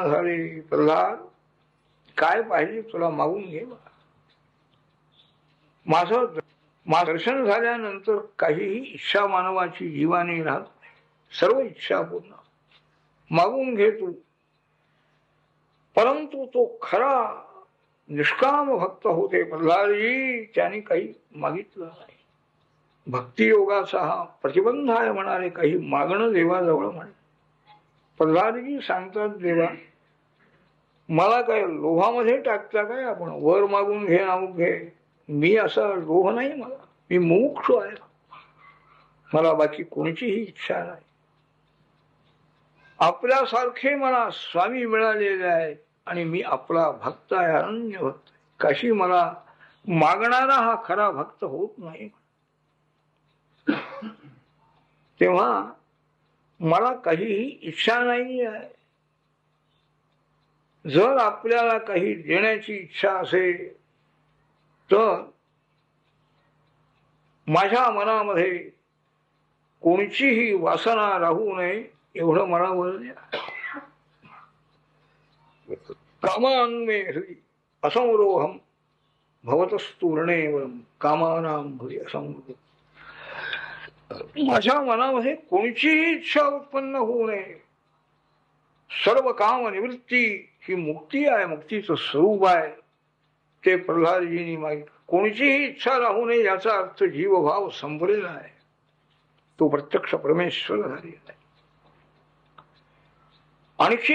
झाले प्रल्हाद काय पाहिजे तुला मागून घे माझं दर्शन झाल्यानंतर काहीही इच्छा मानवाची जीवाने राहत नाही. सर्व इच्छा पूर्ण. मागून घे तू. परंतु तो खरा निष्काम भक्त होते प्रल्हादजी त्याने काही मागितलं नाही. भक्तियोगाचा हा प्रतिबंध आहे म्हणाले काही मागणं देवाजवळ म्हणे प्रल्हादजी सांगतात देवा मला काय लोहामध्ये टाकता काय आपण? वर मागून घे अमुक घे. मी असा लोह नाही मला. मी मोक्ष आहे. मला बाकी कोणतीही इच्छा नाही. आपल्यासारखे मला स्वामी मिळालेले आहे आणि मी आपला भक्त आहे अनन्य भक्त आहे. कशी मला मागणारा हा खरा भक्त होत नाही. तेव्हा मला काहीही इच्छा नाही आहे. जर आपल्याला काही देण्याची इच्छा असेल तर माझ्या मनामध्ये कोणचीही वासना राहू नये एवढं मला वर द्या कामान्मे हृदय असंरोहम भवतस्तूर्णे कामानाम भुरी असंरोह माझ्या मनामध्ये कोणचीही इच्छा उत्पन्न होऊ नये. सर्व काम निवृत्ती ही मुक्ती आहे मुक्तीचं स्वरूप आहे. ते प्रल्हादजींनी मागितलं. कोणचीही इच्छा राहू नये याचा अर्थ जीवभाव संपलेला आहे. तो प्रत्यक्ष परमेश्वर झालेला आहे. आणखी